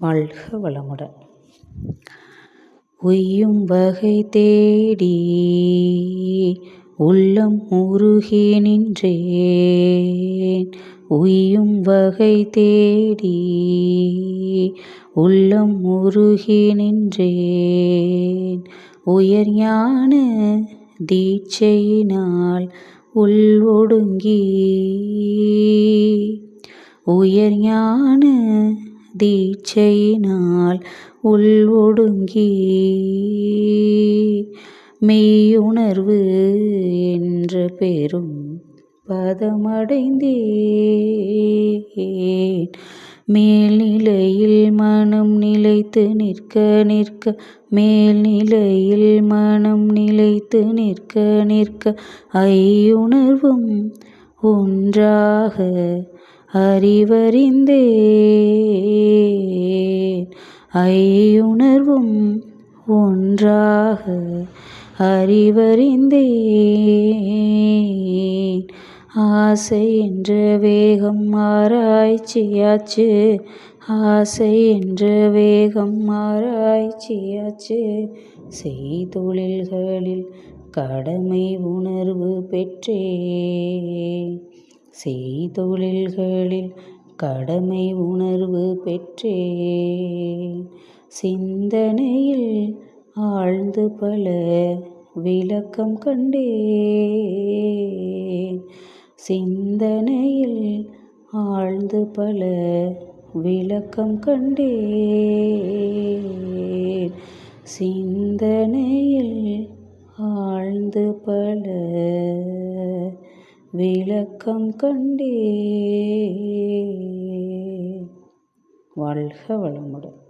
வாழ்க வளமுடன். உய்யும் வகை தேடி உள்ளம் உருகி நின்றேன். உய்யும் வகை தேடி உள்ளம் உருகி நின்றேன். உயர் ஞான தீட்சையினால் உள் ஒடுங்கி உயர் ஞான தீட்சையினால் உள் ஒடுங்கி மெய்யுணர்வு என்ற பெரும் பதமடைந்தேன். மேல்நிலையில் மனம் நிலைத்து நிற்க நிற்க மேல்நிலையில் மனம் நிலைத்து நிற்க நிற்க ஐயுணர்வும் ஒன்றாக அறிவறிந்தேன். ஐயுணர்வும் ஒன்றாக அறிவறிந்தேன். ஆசை என்ற வேகம் ஆராய்ச்சியாச்சு. ஆசை என்ற வேகம் ஆராய்ச்சியாச்சு. செய்தொழில்களில் கடமை உணர்வு பெற்றேன். செய்தொழில்களில் கடமை உணர்வு பெற்றேன். சிந்தனையில் ஆழ்ந்து பல விளக்கம் கண்டேன். சிந்தனையில் ஆழ்ந்து பல விளக்கம் கண்டேன். சிந்தனையில் ஆழ்ந்து பல விளக்கம் கண்டே. வாழ்க வளமுடன்.